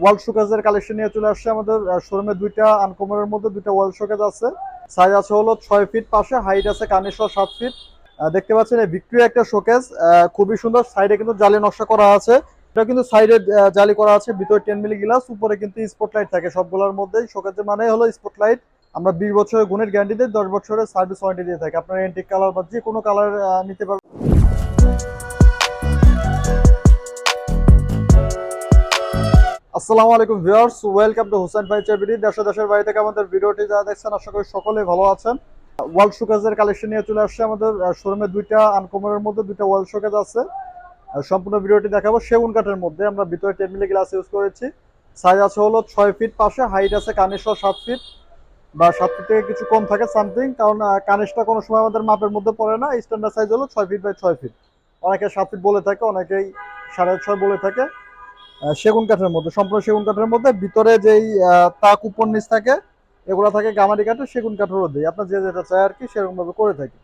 ওয়াল শোকেজের collection নিয়ে চলে আসছে আমাদের শোরুমে দুইটা আনকমনের মধ্যে দুইটা ওয়াল শোকেজ আছে। সাইজ আছে হলো ছয় ফিট পাশে হাইট আছে কানেশ্বর সাত ফিট দেখতে পাচ্ছেন ভিক্টোরিয়া একটা শোকেজ খুবই সুন্দর। সাইডে কিন্তু জালি নকশা করা আছে। এটা কিন্তু সাইডে জালি করা আছে, ভিতরে টেন মিলি গ্লাস উপরে কিন্তু স্পটলাইট থাকে সবগুলোর মধ্যেই। শোকেজের মানে হলো স্পটলাইট আমরা বিশ বছরের গুণের গ্যারান্টি দিই, দশ বছরের সার্ভিস ওয়ারেন্টি দিয়ে থাকি। আপনার এন্টিক কালার বা যে কোনো কালার নিতে পারবেন। আসসালামু আলাইকুম ভিউয়ার্স, ওয়েলকাম টু হুসেন ভাই চেবিডি দেশ দেশের বাড়ি থেকে আমাদের ভিডিওটি যারা দেখছেন, আশা করি সকলেই ভালো আছেন। ওয়াল শোকেজের কালেকশন নিয়ে চলে আসছে আমাদের শোরুমে দুইটা আনকমনের মধ্যে দুইটা ওয়াল শোকেজ আছে। সম্পূর্ণ ভিডিওটি দেখাবো। সেগুন কাঠের মধ্যে আমরা ভিতরে টেন মিলি গ্লাস ইউজ করেছি। সাইজ আছে হলো ছয় ফিট পাশে হাইট আছে কানেশ্বর সাত ফিট বা সাত ফিট থেকে কিছু কম থাকে সামথিং কারণ কানেশটা কোনো সময় আমাদের মাপের মধ্যে পড়ে না। স্ট্যান্ডার্ড সাইজ হলো ছয় ফিট বাই ছয় ফিট অনেকে সাত ফিট বলে থাকে, অনেকেই সাড়ে ছয় বলে থাকে। সেগুন কাঠের মধ্যে, সম্পূর্ণ সেগুন কাঠের মধ্যে। ভিতরে যেই তাক উপর নিচ থাকে, এগুলো থাকে গামারি কাঠের, সেগুন কাঠের মধ্যেই আপনার যে যেটা চায় আর কি সেরকম ভাবে করে থাকি।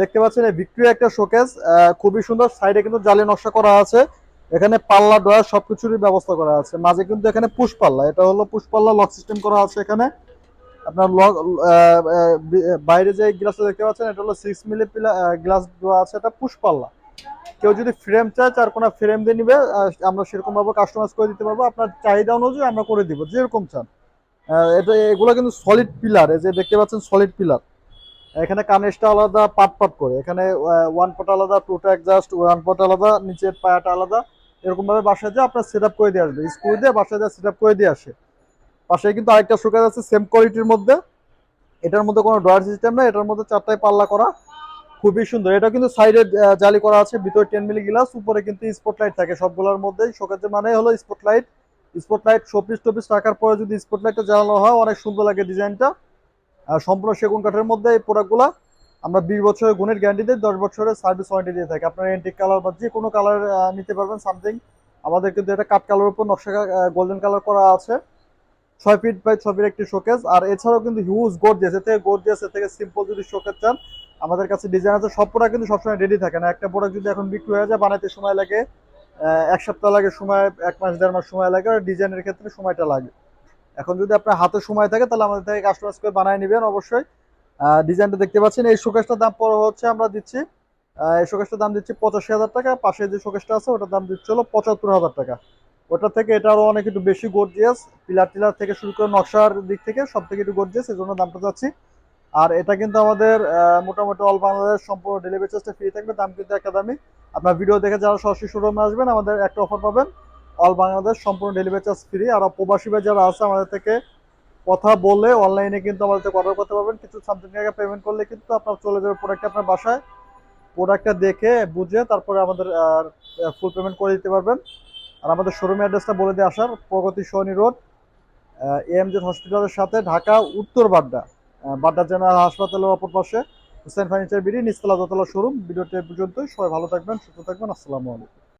দেখতে পাচ্ছেন, এই ভিক্টোরিয়া একটা শোকেস খুবই সুন্দর। সাইডে কিন্তু জালি নকশা করা আছে। এখানে পাল্লা ডয়ার সবকিছুরই ব্যবস্থা করা আছে। মাঝে কিন্তু এখানে পুষ্পাল্লা এটা হলো পুষ্পাল্লা পাল্লা লক সিস্টেম করা আছে এখানে। আপনার লক বাইরে যে গ্লাসটা দেখতে পাচ্ছেন, এটা হলো সিক্স মিলি গ্লাস দেওয়া আছে। এটা পুশ পাল্লা কেউ যদি ফ্রেম চায়, চার কোনা ফ্রেম দিয়ে নিবে আমরা সেরকম ভাবে কাস্টমাইজ করে দিতে পারব। আপনার চাহিদা অনুযায়ী আমরা করে দিব, যেরকম চান। এটা, এগুলো কিন্তু সলিড পিলার এই যে দেখতে পাচ্ছেন সলিড পিলার এখানে কানেসটা আলাদা, পাট পাট করে। এখানে ওয়ান পট আলাদা টুটা অ্যাডজাস্ট ওয়ান পট আলাদা, নিচের পায়াটা আলাদা। এরকম ভাবে বাসায় যা আপনার সেট করে দিয়ে আসবে। স্ক্রু দিয়ে বাসায় যা সেট করে দিয়ে আসে। পাশে কিন্তু আরেকটা শুকাজ আছে সেম কোয়ালিটির মধ্যে। এটার মধ্যে কোনো ড্রয়ার সিস্টেম নেই, এটার মধ্যে চারটায় পাল্লা করা। খুবই সুন্দর। এটা কিন্তু সাইডে জালি করা আছে, ভিতরে টেন মিলি গ্লাস উপরে কিন্তু স্পটলাইট থাকে সবগুলোর মধ্যেই। শোকেজের মানে হলো স্পটলাইট স্পটলাইট শোপিস টোপিস রাখার পরে যদি স্পটলাইটটা জ্বালানো হয়, অনেক সুন্দর লাগে ডিজাইনটা। সম্পূর্ণ সেগুন কাঠের মধ্যে এই প্রোডাক্টগুলো আমরা বিশ বছরের গুণের গ্যারান্টি দিই, দশ বছরের সার্ভিস ওয়ারেন্টি দিয়ে থাকি। আপনার এন্টিক কালার বা যে কোনো কালার নিতে পারবেন সামথিং আমাদের কিন্তু এটা কাঠ কালার উপর নকশা গোল্ডেন কালার করা আছে। ছয় ফিট বাই ছয় ফিট একটি শোকেস আর এছাড়াও কিন্তু হিউজ গোর্জিয়াস এর থেকে গোর্জিয়াস এর থেকে সিম্পল যদি শোকেস চান আমাদের কাছে ডিজাইন আছে, সব প্রোডাক্ট কিন্তু সবসময় রেডি থাকে না। একটা প্রোডাক্ট যদি এখন বিক্রি হয়ে যায়, বানাইতে সময় লাগে এক সপ্তাহ লাগে, সময়, এক মাস, দেড় মাস সময় লাগে, আর ডিজাইনের ক্ষেত্রে সময়টা লাগে। এখন যদি আপনার হাতে সময় থাকে, তাহলে আমাদের থেকে কাস্টমাইজ করে বানিয়ে নেবেন অবশ্যই। ডিজাইনটা দেখতে পাচ্ছেন, এই শোকেসটার দাম পড়ে হচ্ছে আমরা দিচ্ছি এই শোকেসটার দাম দিচ্ছি পঁচাশি হাজার টাকা, পাশে যে শোকেসটা আছে, ওটার দাম দিচ্ছে হলো পঁচাত্তর হাজার টাকা। ওটা থেকে এটা আরও অনেক একটু বেশি গর্জিয়াস পিলার টিলার থেকে শুরু করে নকশার দিক থেকে সব থেকে একটু গর্জিয়াস এই জন্য দামটা যাচ্ছি আর এটা কিন্তু আমাদের মোটামুটি অল বাংলাদেশ সম্পূর্ণ ডেলিভারি চার্জটা ফ্রি থাকবে, দাম কিন্তু একটা দামি আপনার ভিডিও দেখে যারা সরাসরি শোরুমে আসবেন, আমাদের একটা অফার পাবেন অল বাংলাদেশ সম্পূর্ণ ডেলিভারি চার্জ ফ্রি আর প্রবাসী যারা আছে আমাদের থেকে কথা বলে অনলাইনে কিন্তু আমাদের থেকে অর্ডার করতে পারবেন। কিছু সামথিং টাকা পেমেন্ট করলে কিন্তু আপনার চলে যাবে প্রোডাক্ট আপনার বাসায়। প্রোডাক্টটা দেখে, বুঝে তারপরে আমাদের ফুল পেমেন্ট করে দিতে পারবেন। আর আমাদের শোরুম অ্যাড্রেসটা বলে দিয়ে আসার, প্রগতি সহনী রোড এএমজেড হসপিটালের সাথে ঢাকা উত্তর বাড্ডা। বাড্ডা জেনারেল হাসপাতালের অপর পাশে হুসেন ফার্নিচার বিডি নিস্তলা দোতলা শোরুম। ভিডিওটি পর্যন্ত সবাই ভালো থাকবেন, সুস্থ থাকবেন। আসসালামু আলাইকুম।